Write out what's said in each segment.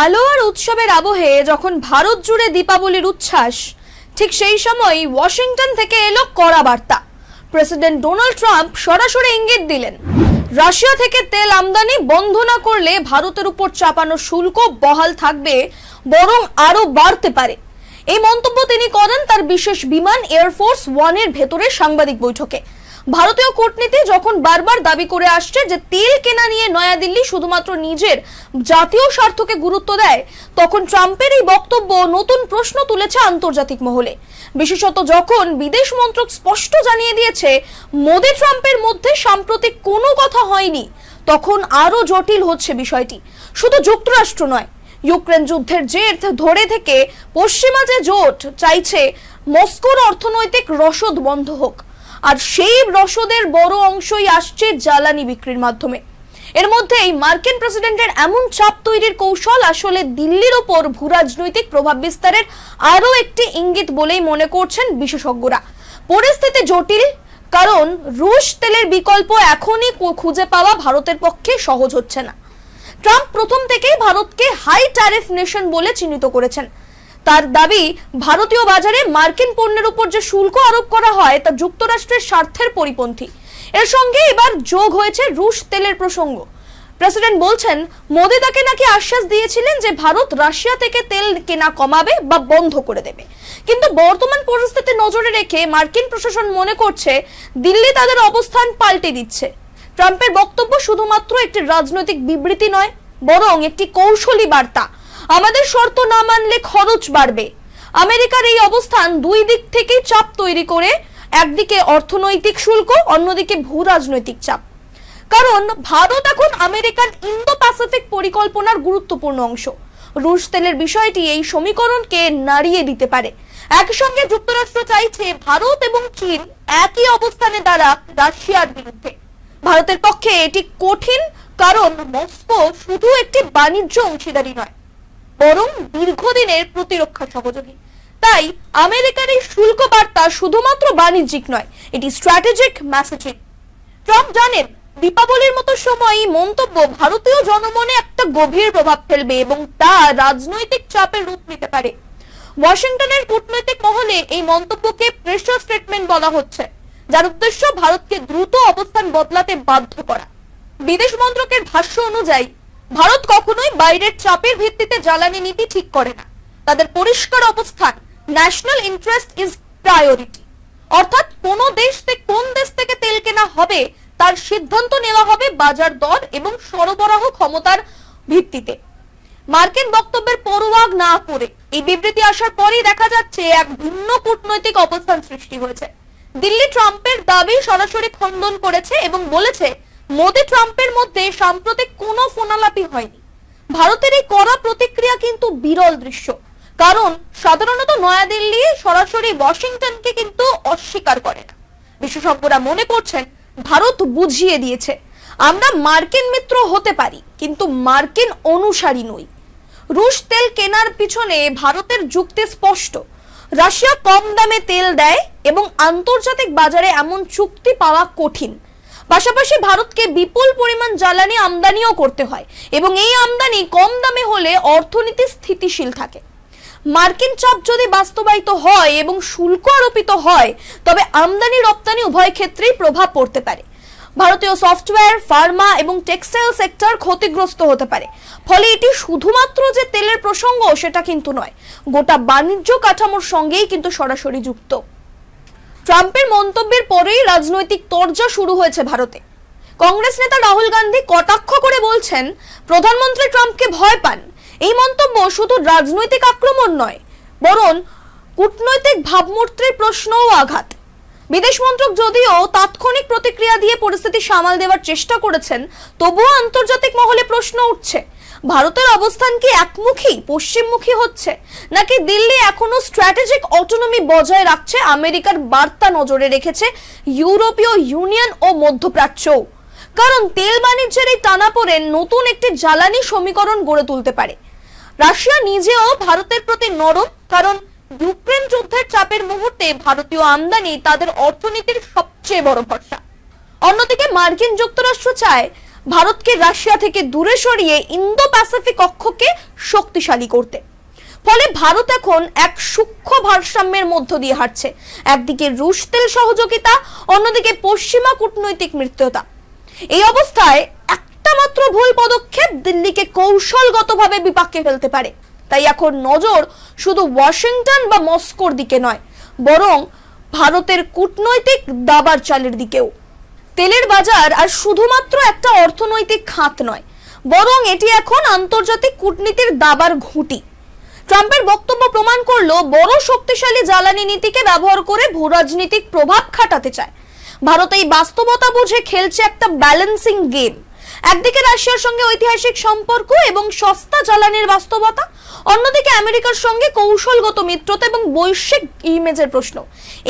আলো আর উৎসবের আবহে যখন ভারত জুড়ে দীপাবলির উচ্ছ্বাস, ঠিক সেই সময় ওয়াশিংটন থেকে এলো কড়া বার্তা। প্রেসিডেন্ট ডোনাল্ড ট্রাম্প সরাসরি ইঙ্গিত দিলেন, রাশিয়া থেকে তেল আমদানি বন্ধ না করলে ভারতের উপর চাপানো শুল্ক বহাল থাকবে, বরং আরও বাড়তে পারে। এই মন্তব্য তিনি করেন তার বিশেষ বিমান এয়ারফোর্স ওয়ানের ভেতরে সাংবাদিক বৈঠকে। ভারতীয় কূটনীতি যখন বারবার দাবি করে আসছে যে তেল কেনা নিয়ে নয়াদিল্লি শুধুমাত্র নিজের জাতীয় স্বার্থকে গুরুত্ব দেয়, তখন ট্রাম্পের এই বক্তব্য নতুন প্রশ্ন তুলেছে আন্তর্জাতিক মহলে। বিশেষত যখন বিদেশ মন্ত্রক স্পষ্ট জানিয়ে দিয়েছে, মোদি ট্রাম্পের মধ্যে সাম্প্রতিক কোনো কথা হয়নি, তখন আরও জটিল হচ্ছে বিষয়টি। শুধু যুক্তরাষ্ট্র নয়, ইউক্রেন যুদ্ধের জের ধরে থেকে পশ্চিমা যে জোট চাইছে, মস্কোর অর্থনৈতিক রসদ বন্ধ হোক। আর সেই রসদের বড় অংশই আসছে জ্বালানি বিক্রির মাধ্যমে। এর মধ্যে এই মার্কিন প্রেসিডেন্টের এমন চাপ তৈরির কৌশল আসলে দিল্লির ওপর ভূরাজনৈতিক প্রভাব বিস্তারের আরও একটি ইঙ্গিত বলেই মনে করছেন বিশেষজ্ঞরা। পরিস্থিতি জটিল, কারণ রুশ তেলের বিকল্প এখনই খুঁজে পাওয়া ভারতের পক্ষে সহজ হচ্ছে না। ট্রাম্প প্রথম থেকেই ভারতকে হাই ট্যারিফ নেশন বলে চিহ্নিত করেছেন। তার দাবি, ভারতীয় বাজারে মার্কিন পণ্যের উপর যে শুল্ক আরোপ করা হয়, তা যুক্তরাষ্ট্রের স্বার্থের পরিপন্থী। এর সঙ্গে এবার যোগ হয়েছে রুশ তেলের প্রসঙ্গ। প্রেসিডেন্ট বলছেন, মোদি তাকে নাকি আশ্বাস দিয়েছিলেন যে ভারত রাশিয়া থেকে তেল কেনা কমাবে বা বন্ধ করে দেবে। কিন্তু বর্তমান পরিস্থিতি নজরে রেখে মার্কিন প্রশাসন মনে করছে, দিল্লি তাদের অবস্থান পাল্টে দিচ্ছে। ট্রাম্পের বক্তব্য শুধুমাত্র একটি রাজনৈতিক বিবৃতি নয়, বরং একটি কৌশলী বার্তা। আমাদের শর্ত না মানলে খরচ বাড়বে। আমেরিকার এই অবস্থান দুই দিক থেকেই চাপ তৈরি করে, একদিকে অর্থনৈতিক শুল্ক, অন্যদিকে ভূ রাজনৈতিক চাপ। কারণ ভারত এখন আমেরিকার ইন্দো প্যাসিফিক পরিকল্পনার গুরুত্বপূর্ণ অংশ। রুশ তেলের বিষয়টি এই সমীকরণকে নাড়িয়ে দিতে পারে। একই সঙ্গে যুক্তরাষ্ট্র চাইছে ভারত এবং চীন একই অবস্থানে দ্বারা রাশিয়ার বিরুদ্ধে। ভারতের পক্ষে এটি কঠিন, কারণ মস্কো শুধু একটি বাণিজ্য অংশীদারি নয়। বরং দীর্ঘদিনের প্রতিরক্ষা সহযোগী। তাই আমেরিকার এই শুল্ক বার্তা শুধুমাত্র বাণিজ্যিক নয়, এটি স্ট্র্যাটেজিক মেসেজিং ট্রাম্প জানেন, দীপাবলির মতো সময় মন্তব্য ভারতীয় জনমনে একটা গভীর প্রভাব ফেলবে এবং তা রাজনৈতিক চাপের রূপ নিতে পারে। ওয়াশিংটনের কূটনৈতিক মহলে এই মন্তব্যকে প্রেশার স্টেটমেন্ট বলা হচ্ছে, যার উদ্দেশ্য ভারতকে দ্রুত অবস্থান বদলাতে বাধ্য করা। বিদেশ মন্ত্রকের ভাষ্য অনুযায়ী ভারত কখনোই বাইরের চাপের ভিত্তিতে জ্বালানি নীতি ঠিক করে না। তাদের পরিষ্কার অবস্থান ন্যাশনাল ইন্টারেস্ট ইজ প্রায়োরিটি অর্থাৎ কোন দেশ থেকে কোন দেশ থেকে তেল কেনা হবে, তার সিদ্ধান্ত নেওয়া হবে বাজার দর এবং সরবরাহ ক্ষমতার ভিত্তিতে। মার্কিন বক্তব্যের পরোয়াগ না করে এই বিবৃতি আসার পরেই দেখা যাচ্ছে এক ভিন্ন কূটনৈতিক অবস্থান সৃষ্টি হয়েছে। দিল্লি ট্রাম্পের দাবি সরাসরি খণ্ডন করেছে এবং বলেছে মোদি ট্রাম্পের মধ্যে সাম্প্রতিক কোনো ফোনালাপি হয়নি। ভারতের এই কড়া প্রতিক্রিয়া কিন্তু বিরল দৃশ্য। কারণ সাধারণত নয়াদিল্লি সরাসরি ওয়াশিংটনকে কিন্তু অস্বীকার করে না। বিশেষজ্ঞরা মনে করছেন, ভারত বুঝিয়ে দিয়েছে, আমরা মার্কিন মিত্র হতে পারি, কিন্তু মার্কিন অনুসারী নই। রুশ তেল কেনার পিছনে ভারতের যুক্তি স্পষ্ট। রাশিয়া কম দামে তেল দেয় এবং আন্তর্জাতিক বাজারে এমন চুক্তি পাওয়া কঠিন। পাশাপাশি ভারতকে বিপুল পরিমাণ জ্বালানি আমদানিও করতে হয় এবং এই আমদানি কম দামে হলে অর্থনীতি স্থিতিশীল থাকে। মার্কিন চাপ যদি বাস্তবায়িত হয় এবং শুল্ক আরোপিত হয়, তবে আমদানি রপ্তানি উভয় ক্ষেত্রেই প্রভাব পড়তে পারে। ভারতীয় সফটওয়্যার, ফার্মা এবং টেক্সটাইল সেক্টর ক্ষতিগ্রস্ত হতে পারে। ফলে এটি শুধুমাত্র যে তেলের প্রসঙ্গ সেটা কিন্তু নয়, গোটা বাণিজ্য কাঠামোর সঙ্গেই কিন্তু সরাসরি যুক্ত। ট্রাম্পের মন্তব্যের পরেই রাজনৈতিক তরজা শুরু হয়েছে ভারতে। কংগ্রেস নেতা রাহুল গান্ধী কটাক্ষ করে বলছেন, প্রধানমন্ত্রী ট্রাম্পকে ভয় পান। এই মন্তব্য শুধু রাজনৈতিক আক্রমণ নয়, বরং কূটনৈতিক ভাবমূর্তির প্রশ্নও আঘাত। বিদেশ মন্ত্রক যদিও তাৎক্ষণিক প্রতিক্রিয়া দিয়ে পরিস্থিতি সামাল দেওয়ার চেষ্টা করেছেন, তবুও আন্তর্জাতিক মহলে প্রশ্ন উঠছে। ভারতের অবস্থান কি একমুখী, পশ্চিমমুখী হচ্ছে? নাকি দিল্লি এখনও স্ট্র্যাটেজিক অটোনমি বজায় রাখছে, আমেরিকার বার্তা নজরে রেখেছে ইউরোপীয় ইউনিয়ন ও মধ্যপ্রাচ্যও? কারণ তেল বাণিজ্যের এই টানাপোড়েন নতুন একটি জ্বালানি সমীকরণ গড়ে তুলতে পারে। রাশিয়া নিজেও ভারতের প্রতি নরম, কারণ ইউক্রেন যুদ্ধের চাপের মুহূর্তে ভারতীয় আমদানি তাদের অর্থনীতির সবচেয়ে বড় ভরসা। অন্যদিকে মার্কিন যুক্তরাষ্ট্র চায় ভারতকে রাশিয়া থেকে দূরে সরিয়ে ইন্দো প্যাসিফিক অক্ষকে শক্তিশালী করতে। ফলে ভারত এখন এক সূক্ষ্ম ভারসাম্যের মধ্য দিয়ে হাঁটছে। একদিকে রুশ তেল সহযোগিতা, অন্যদিকে পশ্চিমা কূটনৈতিক মৃত্যুতা। এই অবস্থায় একটা মাত্র ভুল পদক্ষেপ দিল্লিকে কৌশলগতভাবে বিপাকে ফেলতে পারে। তাই এখন নজর শুধু ওয়াশিংটন বা মস্কোর দিকে নয়, বরং ভারতের কূটনৈতিক দাবার চালের দিকেও। তেলের বাজার আর শুধুমাত্র একটা অর্থনৈতিক খাত নয়, বরং এটি এখন আন্তর্জাতিক কূটনীতির দাবার ঘুঁটি। ট্রাম্পের বক্তব্য প্রমাণ করল, বড় শক্তিশালী জ্বালানি নীতিকে ব্যবহার করে ভূরাজনীতিক প্রভাব খাটাতে চায়। ভারত এই বাস্তবতা বুঝে খেলছে একটা ব্যালেন্সিং গেম একদিকে রাশিয়ার সঙ্গে ঐতিহাসিক সম্পর্ক এবং সস্তা জ্বালানির বাস্তবতা, অন্যদিকে আমেরিকার সঙ্গে কৌশলগত মিত্রতা এবং বৈশ্বিক ইমেজের প্রশ্ন।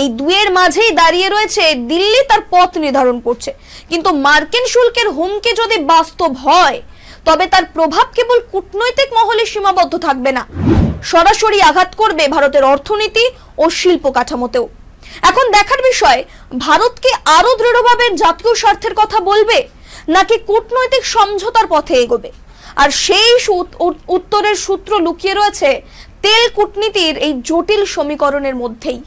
এই দুয়ের মাঝেই দাঁড়িয়ে রয়েছে দিল্লি তার পথ নির্ধারণ করছে। কিন্তু মার্কিন শুল্কের হুমকি যদি বাস্তব হয়, তবে তার প্রভাব কেবল কূটনৈতিক মহলে সীমাবদ্ধ থাকবে না। সরাসরি আঘাত করবে ভারতের অর্থনীতি ও শিল্প কাঠামোতেও। এখন দেখার বিষয়, ভারত কি আরও দৃঢ়ভাবে জাতীয় স্বার্থের কথা বলবে? নাকি কূটনৈতিক সমঝোতার পথে এগোবে? আর সেই উত্তরের সূত্র লুকিয়ে রয়েছে তেল কূটনীতির এই জটিল সমীকরণের মধ্যেই।